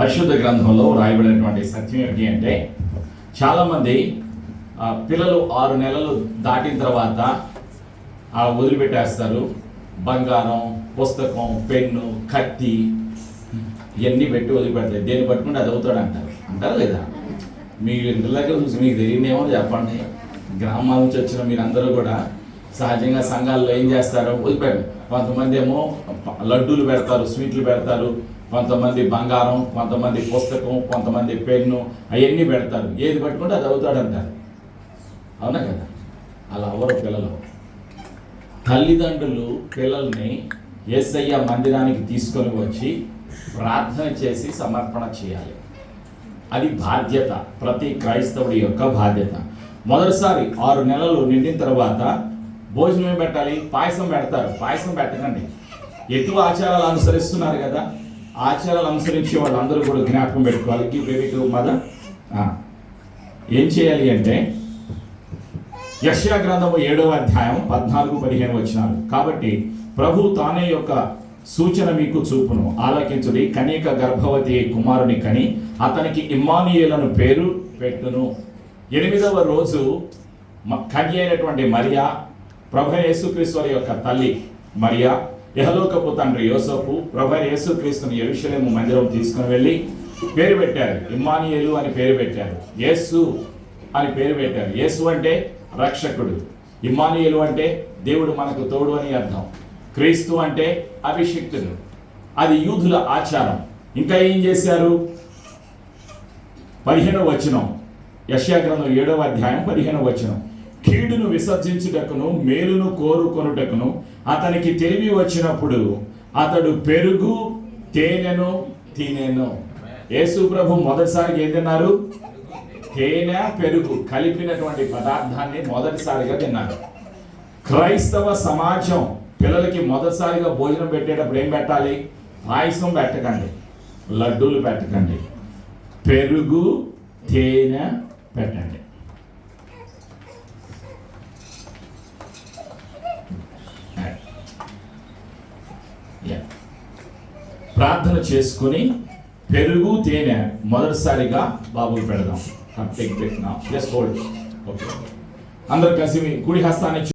పరిశుద్ధ గ్రంథంలో రాయబడినటువంటి సత్యం ఏమిటి అంటే చాలామంది పిల్లలు ఆరు నెలలు దాటిన తర్వాత ఆ వదిలిపెట్టేస్తారు. బంగారం పుస్తకం పెన్ను కత్తి ఇవన్నీ పెట్టి వదిలిపెడతాయి దేన్ని పట్టుకుంటే అది అవుతాడు అంటారు. అంటారు లేదా? మీ ఇంటి దగ్గర చూసి మీకు తెలియనేమో చెప్పండి. గ్రామాల నుంచి వచ్చిన మీరందరూ కూడా సహజంగా సంఘాల్లో ఏం చేస్తారు వదిలిపెట్టారు కొంతమంది ఏమో లడ్డూలు పెడతారు స్వీట్లు పెడతారు. కొంతమంది బంగారం కొంతమంది పుస్తకం కొంతమంది పెన్ను అవన్నీ పెడతారు. ఏది పట్టుకుంటే అది అవుతాడు అంటారు అవునా కదా? అలా అవరు పిల్లలు. తల్లిదండ్రులు పిల్లల్ని ఏసయ్య మందిరానికి తీసుకొని వచ్చి ప్రార్థన చేసి సమర్పణ చేయాలి. అది బాధ్యత. ప్రతి క్రైస్తవుడి యొక్క బాధ్యత. మొదటిసారి ఆరు నెలలు నిండిన తర్వాత భోజనం ఏం పెట్టాలి? పాయసం పెడతారు. పాయసం పెట్టకండి. ఎక్కువ ఆచారాలు అనుసరిస్తున్నారు కదా? ఆచారాలు అనుసరించే వాళ్ళందరూ కూడా జ్ఞాపకం పెట్టుకోవాలి. గివ్ బేబీ టు మదర్ ఏం చేయాలి అంటే యక్షయా గ్రంథము ఏడవ అధ్యాయం పద్నాలుగు పదిహేను వచ్చినారు కాబట్టి ప్రభు తానే యొక్క సూచన మీకు చూపును. ఆలకించుడి కన్యక గర్భవతి కుమారుని కని అతనికి ఇమ్మానియులను పేరు పెట్టును. ఎనిమిదవ రోజు కన్య అయినటువంటి మరియా ప్రభు యేసుక్రీస్తు యొక్క తల్లి మరియా యహలోకపు తండ్రి యోసపు ప్రభు యేసుక్రీస్తుని ఎరుషలేము మందిరం తీసుకుని వెళ్ళి పేరు పెట్టారు. ఇమ్మానియేలు అని పేరు పెట్టారు. యేసు అని పేరు పెట్టారు. యేసు అంటే రక్షకుడు. ఇమ్మానియేలు అంటే దేవుడు మనకు తోడు అని అర్థం. క్రీస్తు అంటే అభిషిక్తుడు. అది యూదుల ఆచారం. ఇంకా ఏం చేశారు? పదిహేనవ వచనం. యశాగ్రంథం ఏడవ అధ్యాయం పదిహేనవ వచనం. కీడును విసర్జించుటకును మేలును కోరుకొనుటకును అతనికి తెలివి వచ్చినప్పుడు అతడు పెరుగు తేనెను తినేను. యేసు ప్రభు మొదటిసారిగా ఏం తిన్నారు? తేనె పెరుగు కలిపినటువంటి పదార్థాన్ని మొదటిసారిగా తిన్నారు. క్రైస్తవ సమాజం పిల్లలకి మొదటిసారిగా భోజనం పెట్టేటప్పుడు ఏం పెట్టాలి? పాయసం పెట్టకండి లడ్డూలు పెట్టకండి. పెరుగు తేనె పెట్టండి. ప్రార్థన చేసుకుని పెరుగు తేనె మొదటిసారిగా బాబుకి పెడదాం. టేక్ పెట్టినా జస్ట్ హోల్డ్ ఓకే అందరు కలిసి కుడి హస్తాన్ని